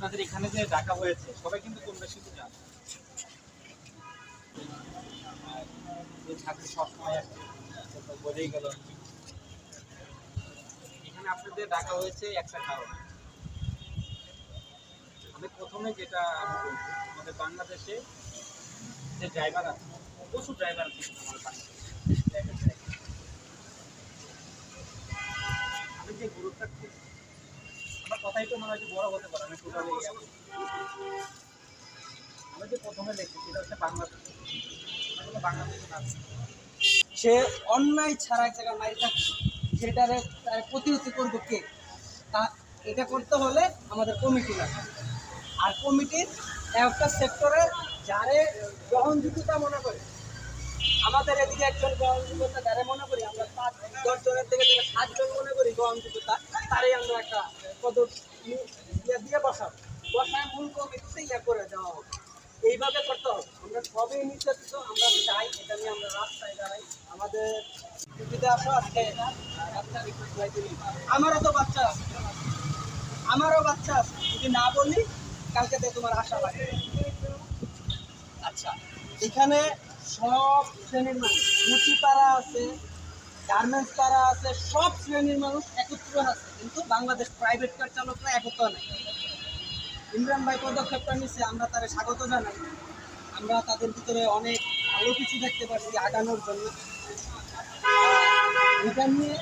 আপনাদের এখানে যে ডাকা হয়েছে, সবাই কিন্তু কম বেশি তো জানে। ছাত্র সবসময় আসছে বোঝেই গেল। এখানে আপনাদের ডাকা হয়েছে একটা কারণ। আমি প্রথমে যেটা আমি আমাদের বাংলাদেশে যে ড্রাইভার আছে, প্রচুর ড্রাইভার আছে আমার মনে হয় বড় হতে পারে, আমি টোটালি আমি যে প্রথমে দেখছি, সেটা হচ্ছে বাংলাদেশ। সে অন্যায় ছাড়া এক জায়গায় সেটারে তার প্রতিহত করব কে? তা এটা করতে হলে আমাদের কমিটি লাগে আর কমিটির একটা সেক্টরে যারে গ্রহণযোগ্যতা মনে করে, আমাদের এদিকে একজন গ্রহণযোগ্যতা যারা মনে করি আমরা পাঁচ সাতজন মনে করি তারই আমরা একটা মূল করে এইভাবে আমরা চাই আমরা রাস্তায় দাঁড়াই। আমাদের আমারও তো বাচ্চা আছে। আমারও বাচ্চা আছে। যদি না বলি, কালকে তোমার আশা লাগে আচ্ছা এখানে সব শ্রেণির মানুষ মুচি পাড়া আছে গার্মেন্টস তারা আছে, সব শ্রেণির মানুষ একত্র আছে, কিন্তু বাংলাদেশ প্রাইভেট কার চালকরা একত্র নেই। ইমরান ভাই পদক্ষেপটা নিচ্ছে আমরা তারা স্বাগত জানাই। আমরা তাদের ভিতরে অনেক ভালো কিছু দেখতে পাচ্ছি আগানোর জন্য। এটা নিয়ে